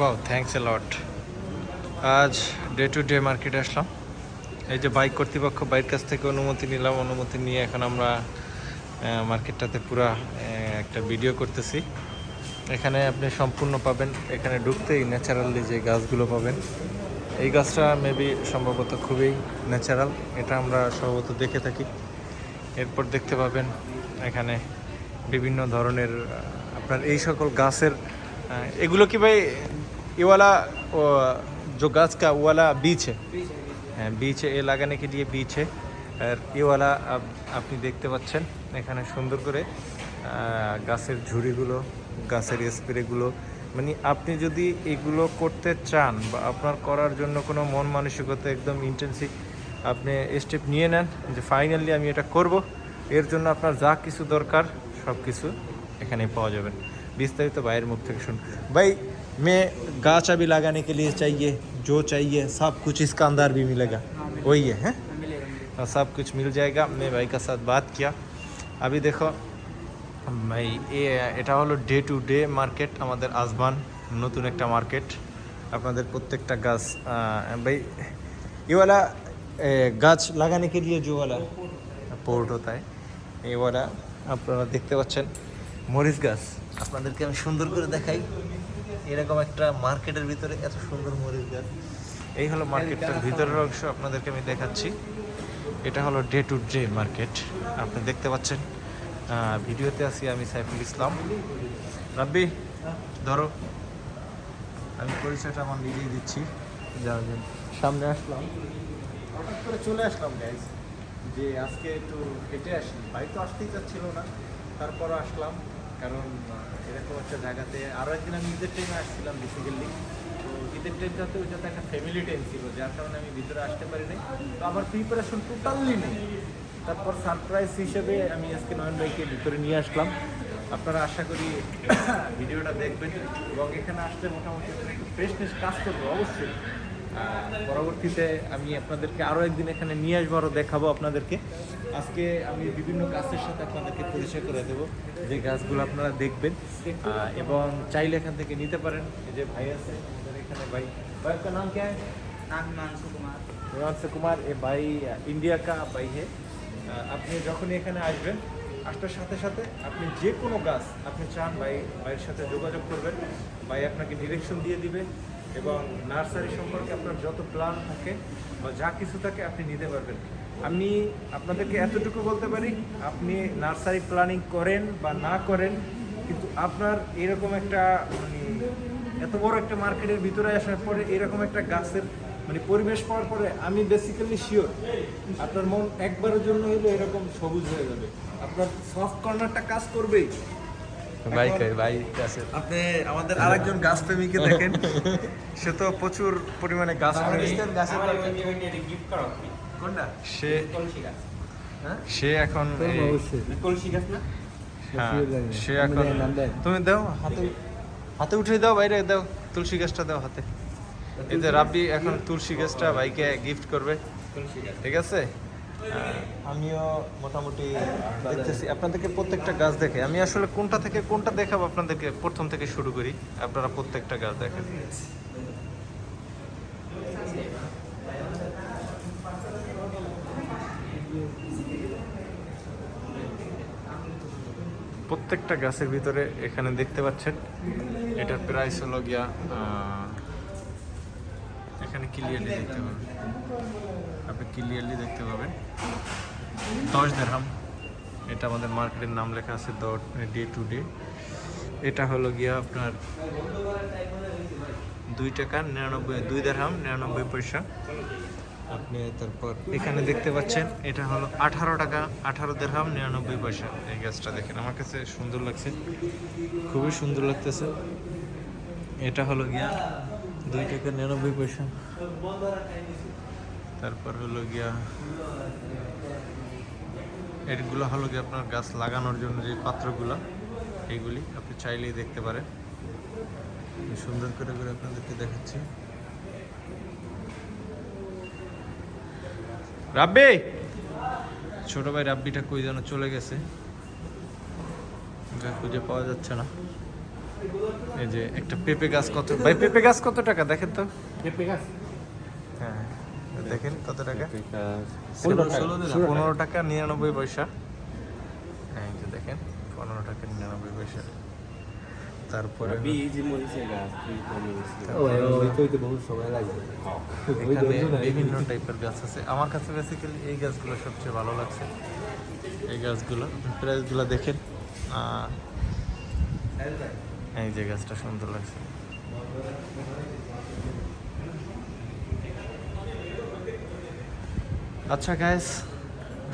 Wow thanks a lot আজ day to day মার্কেটে আসলাম। এই যে বাইক কর্তৃপক্ষ বাইরের কাছ থেকে অনুমতি নিলাম। অনুমতি নিয়ে এখন আমরা মার্কেটটাতে পুরা একটা ভিডিও করতেছি। এখানে আপনি সম্পূর্ণ পাবেন। এখানে ঢুকতেই ন্যাচারালি যে গাছগুলো পাবেন। এই গাছটা মেবি সম্ভবত খুবই ন্যাচারাল এটা আমরা সম্ভবত দেখে থাকি। এরপর দেখতে পাবেন এখানে বিভিন্ন ধরনের আপনার এই সকল গাছের এগুলো কি ভাই ইওয়ালা ও, जो गाछ का वाला बीच है হ্যাঁ বীজ এ লাগানে কে দিয়ে বীজ है আর ইওয়ালা আপ- আপনি দেখতে পাচ্ছেন এখানে সুন্দর করে আহ, গাছের ঝুড়িগুলো গাছের স্প্রেগুলো মানে আপনি যদি এগুলো করতে চান বা আপনার করার জন্য কোনো মন মানসিকতা একদম ইন্টেন্সিভ আপনি স্টেপ নিয়ে নেন যে ফাইনালি আমি এটা করব এর জন্য আপনার যা কিছু দরকার সব কিছু এখানে পাওয়া যাবেন বিস্তারিত ভাইয়ের মুখ থেকে শুন ভাই मैं गाछ अभी लगाने के लिए चाहिए जो चाहिए सब कुछ इसका अंदर भी मिलेगा वही है हैं और सब कुछ मिल जाएगा मैं भाई का साथ बात किया अभी देखो ভাই এ এটা হলো ডে টু ডে মার্কেট আমাদের আজমান নতুন একটা মার্কেট আপনাদের প্রত্যেকটা গাছ আহ, ভাই ये वाला ए, গাছ লাগানে के लिए जो वाला পোর্ট होता है এই वाला আপনারা দেখতে পাচ্ছেন মরিচ গাছ আপনাদেরকে আমি সুন্দর করে দেখাই এরকম একটা মার্কেটের ভিতরে এত সুন্দর মরিচ গাছ। এই হলো মার্কেটটার ভিতরের অংশ, আপনাদেরকে আমি দেখাচ্ছি। এটা হলো ডে টু ডে মার্কেট আপনি দেখতে পাচ্ছেন ভিডিওতে আছি আমি সাইফুল ইসলাম। রাব্বি, ধরো। আমি পরিচয়টা আমার নিজেই দিচ্ছি যাওয়ার জন্য। সামনে আসলাম। হঠাৎ করে চলে আসলাম গাইজ যে আজকে একটু হেঁটে আসি। বাইক তো আসতেই চাচ্ছিল না। তারপরও আসলাম। কারণ এরকম একটা জায়গাতে আরও একদিন আমি ঈদের টাইমে আসছিলাম বেসিক্যালি তো ঈদের টাইমটাতে ওইটাতে একটা ফ্যামিলি টাইম ছিল, যার কারণে আমি ভিতরে আসতে পারি নাই তো আমার প্রিপারেশন টোটালি নেই। তারপর সারপ্রাইজ হিসেবে আমি আজকে নয়ন ভাইকে ভিতরে নিয়ে আসলাম। আপনারা আশা করি ভিডিওটা দেখবেন এবং এখানে আসলে মোটামুটি ফ্রেশনেস কাজ করবে, অবশ্যই। পরবর্তীতে আমি আপনাদেরকে আরও একদিন এখানে নিয়ে আসব আরও দেখাবো আপনাদেরকে। আজকে আমি বিভিন্ন গাছের সাথে আপনাদেরকে পরিচয় করে দেবো যে গাছগুলো আপনারা দেখবেন। এবং চাইলে এখান থেকে নিতে পারেন। এই যে ভাই আছে এখানে ভাই। ভাই নাম কে? হিমাংশু কুমার। কুমার এ ভাই ইন্ডিয়া কা ভাই হে। আপনি যখনই এখানে আসবেন আসার সাথে সাথে আপনি যে কোনো গাছ আপনি চান ভাই ভাইয়ের সাথে যোগাযোগ করবেন। ভাই আপনাকে ডিরেকশন দিয়ে দিবে। এবং নার্সারি সম্পর্কে আপনার যত প্ল্যান থাকে বা যা কিছু থাকে আপনি নিতে পারবেন। আমি আপনাদেরকে এতটুকু বলতে পারি, আপনি নার্সারি প্ল্যানিং করেন বা না করেন, কিন্তু আপনার এরকম একটা মানে এত বড় একটা মার্কেটের ভিতরে আসার পরে এরকম একটা গাছের মানে পরিবেশ পাওয়ার পরে আমি বেসিক্যালি শিওর আপনার মন একবারের জন্য হইল এরকম সবুজ হয়ে যাবে। আপনার সফট কর্নারটা কাজ করবেই। ভাই এখন- কই ভাই আছে। আপনি আমাদের আরেকজন গাছ প্রেমীকে দেখেন। সে তো প্রচুর পরিমাণে গাছ কোনটা? সে হ্যাঁ? সে এখন হ্যাঁ। সে এখন। তুমি দাও হাতে হাতে উঠে দাও বাইরে দাও তুলসী গাছটা দাও হাতে। এই যে রাব্বি এখন তুলসী গাছটা ভাইকে গিফট করবে। ঠিক আছে? আমিও মোটামুটি দেখতেছি। আপনাদেরকে প্রত্যেকটা গাছ দেখে। আমি আসলে কোনটা থেকে কোনটা দেখাবো আপনাদেরকে প্রথম থেকে শুরু করি। আপনারা প্রত্যেকটা গাছ দেখেন। প্রত্যেকটা গাছের ভিতরে এখানে দেখতে পাচ্ছেন, এটার প্রাইস হলো গিয়া এখানে ক্লিয়ারলি দেখতে পাবেন। আপনি ক্লিয়ারলি দেখতে পাবেন। দশ দেড়হাম এটা আমাদের মার্কেটের নাম লেখা আছে ডে টু ডে এটা হলো গিয়া আপনার দুই টাকা নিরানব্বই, দুই দেড়হাম নিরানব্বই পয়সা। আপনি তারপর এখানে দেখতে পাচ্ছেন, এটা হলো আঠারো টাকা, আঠারো দেড়হাম নিরানব্বই পয়সা। এই গাছটা দেখেন, আমার কাছে সুন্দর লাগছে। খুবই সুন্দর লাগতেছে। এটা হলো গিয়া দুই টাকা নিরানব্বই পয়সা। তারপর হলো গিয়া এগুলো হলো গিয়ে আপনার গাছ লাগানোর জন্য যে পাত্রগুলো, এইগুলি আপনি চাইলেই দেখতে পারেন। সুন্দর করে করে আপনাদেরকে দেখাচ্ছি। রাব্বি! ছোট ভাই রাব্বিটা কই যেন চলে গেছে। খুঁজে পাওয়া যাচ্ছে না। এই যে একটা পেঁপে গাছ কত ভাই, পেঁপে গাছ কত টাকা? দেখেন তো। পেঁপে গাছ? দেখেন কত টাকা। পনেরো টাকা নিরানব্বই পয়সা। হ্যাঁ এই যে দেখেন পনেরো টাকা নিরানব্বই পয়সা। তারপরে বিভিন্ন টাইপের গাছ আছে। আমার কাছে বেসিক্যালি এই গাছগুলো সবচেয়ে ভালো লাগছে। এই গাছগুলো প্রাইসগুলো দেখেন। এই যে গাছটা সুন্দর লাগছে। আচ্ছা গ্যাস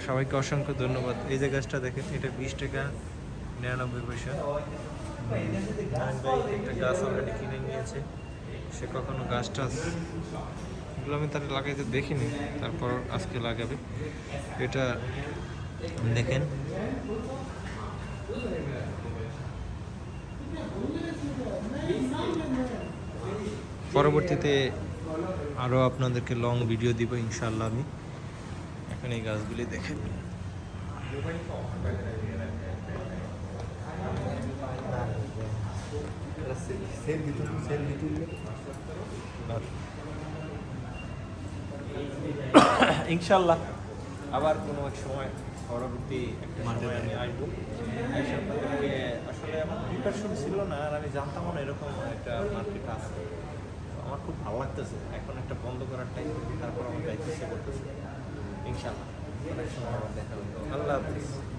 সবাইকে অসংখ্য ধন্যবাদ। এই যে গাছটা দেখেন, এটা বিশ টাকা নিরানব্বই পয়সা। একটা গাছ অলরেডি কিনে নিয়েছে। সে কখনো গাছ টাছ এগুলো আমি তার লাগাইতে দেখিনি, তারপর আজকে লাগাবে। এটা দেখেন। পরবর্তীতে আরও আপনাদেরকে লং ভিডিও দিব ইনশাল্লাহ আমি। এখন এই গাছগুলি দেখেন। ইনশাল্লাহ আবার কোনো এক সময় পরবর্তী একটা সময় আমি আসব। আসলে আমার প্রিপারেশন ছিল না আর আমি জানতাম না এরকম একটা মার্কেট আছে। আমার খুব ভালো লাগতেছে। এখন একটা বন্ধ করার টাইম তারপর আমার যাইতে ইচ্ছে করতেছে। ইনশাল্লাহ দেখা আল্লাহ হাফিজ।